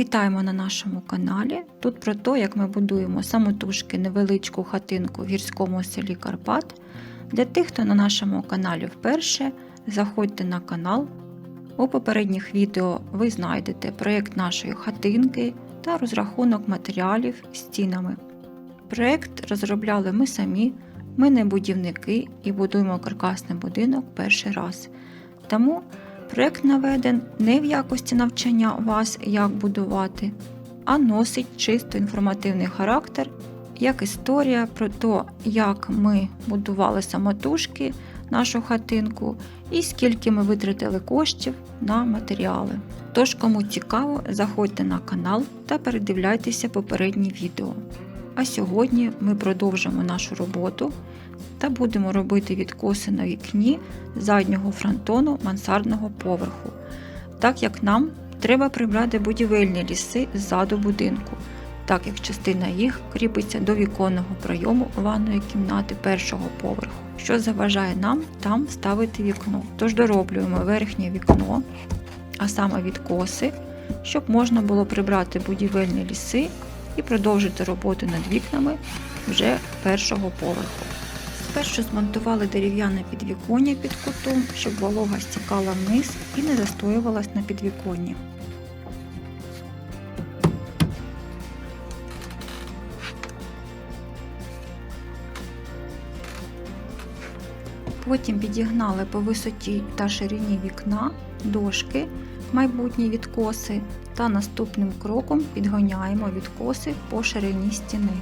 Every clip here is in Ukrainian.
Вітаємо на нашому каналі. Тут про те, як ми будуємо самотужки невеличку хатинку в гірському селі Карпат. Для тих, хто на нашому каналі вперше, заходьте на канал. У попередніх відео ви знайдете проєкт нашої хатинки та розрахунок матеріалів стінами. Проєкт розробляли ми самі, ми не будівники і будуємо каркасний будинок перший раз. Тому Проект наведен не в якості навчання вас, як будувати, а носить чисто інформативний характер, як історія про те, як ми будували самотужки нашу хатинку і скільки ми витратили коштів на матеріали. Тож, кому цікаво, заходьте на канал та передивляйтеся попередні відео. А сьогодні ми продовжимо нашу роботу та будемо робити відкоси на вікні заднього фронтону мансардного поверху, так як нам треба прибрати будівельні ліси ззаду будинку, так як частина їх кріпиться до віконного пройому ванної кімнати першого поверху, що заважає нам там ставити вікно. Тож дороблюємо верхнє вікно, а саме відкоси, щоб можна було прибрати будівельні ліси і продовжити роботу над вікнами вже першого поверху. Спершу змонтували дерев'яне підвіконня під кутом, щоб волога стікала вниз і не застоювалась на підвіконні. Потім підігнали по висоті та ширині вікна дошки, майбутні відкоси, та наступним кроком підгоняємо відкоси по ширині стіни.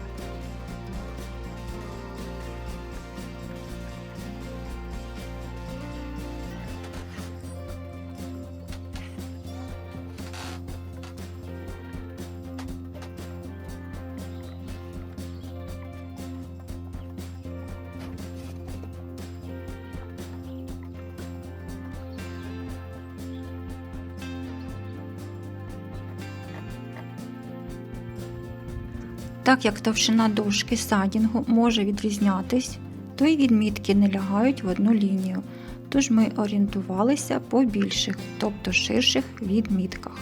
Так як товщина дошки садінгу може відрізнятись, то й відмітки не лягають в одну лінію, тож ми орієнтувалися по більших, тобто ширших відмітках.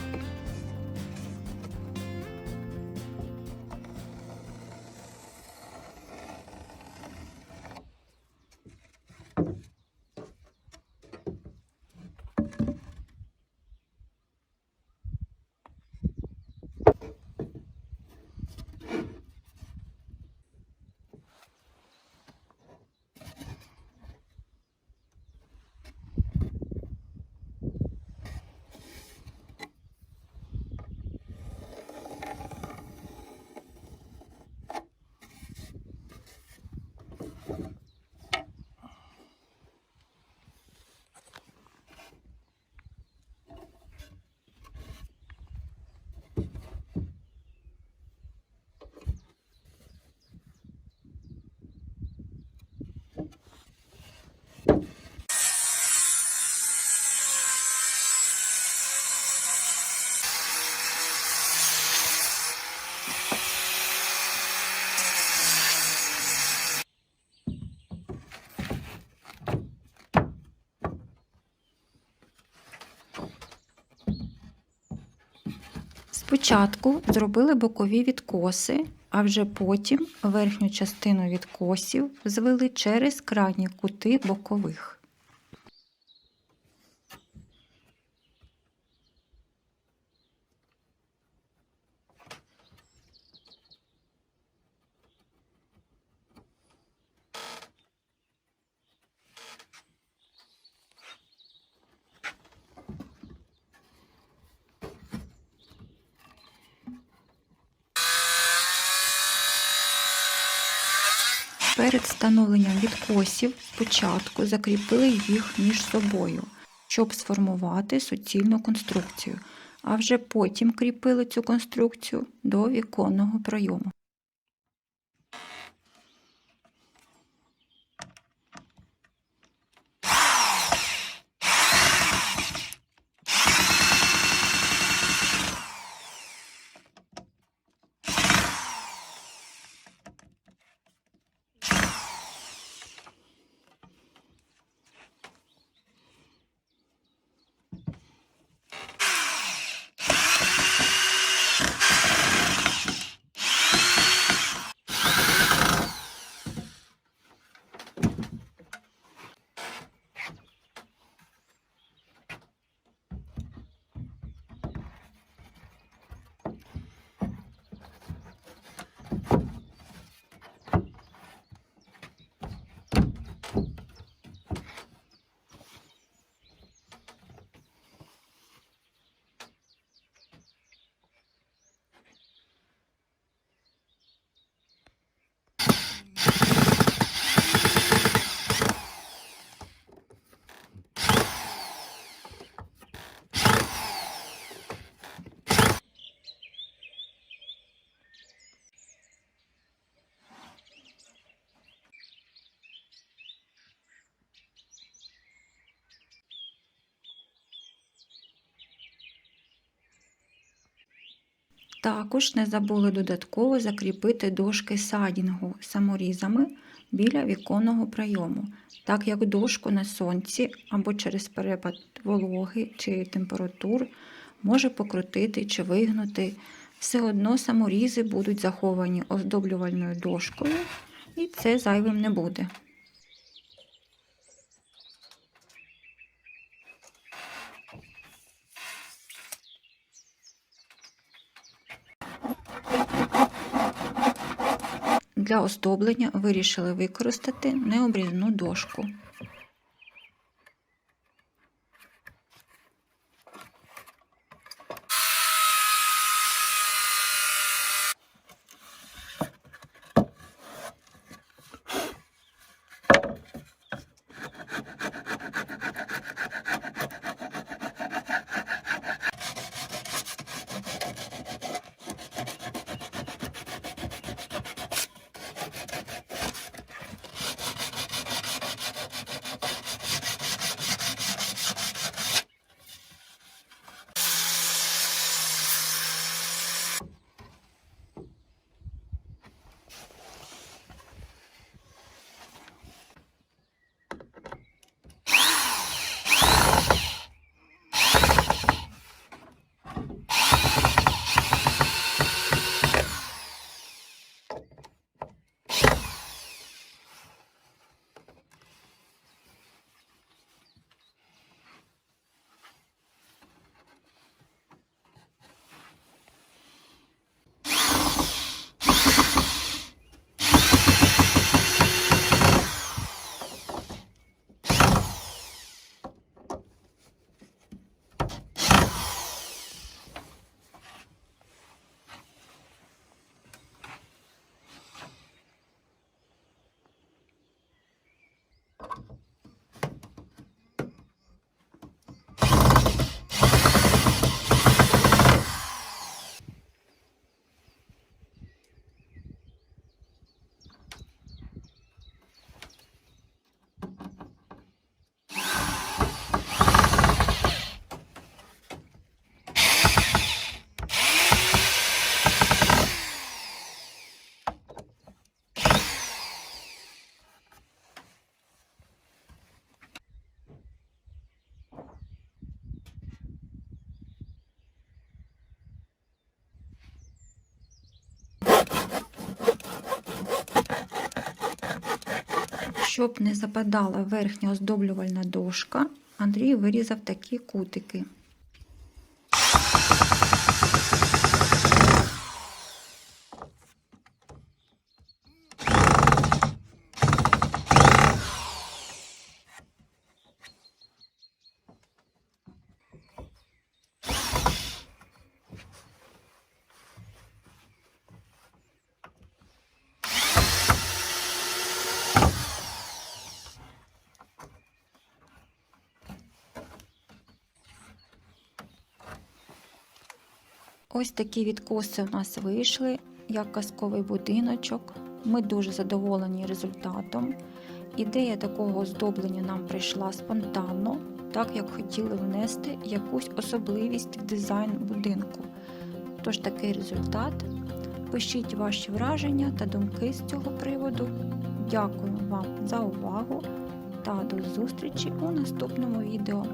Спочатку зробили бокові відкоси, а вже потім верхню частину відкосів звели через крайні кути бокових. Перед встановленням відкосів спочатку закріпили їх між собою, щоб сформувати суцільну конструкцію, а вже потім кріпили цю конструкцію до віконного пройому. Також не забули додатково закріпити дошки садінгу саморізами біля віконного прийому, так як дошку на сонці або через перепад вологи чи температур може покрутити чи вигнути. Все одно саморізи будуть заховані оздоблювальною дошкою, і це зайвим не буде. Для оздоблення вирішили використати необрізну дошку. Щоб не западала верхня оздоблювальна дошка, Андрій вирізав такі кутики. Ось такі відкоси у нас вийшли, як казковий будиночок. Ми дуже задоволені результатом. Ідея такого оздоблення нам прийшла спонтанно, так як хотіли внести якусь особливість в дизайн будинку. Тож такий результат. Пишіть ваші враження та думки з цього приводу. Дякую вам за увагу та до зустрічі у наступному відео.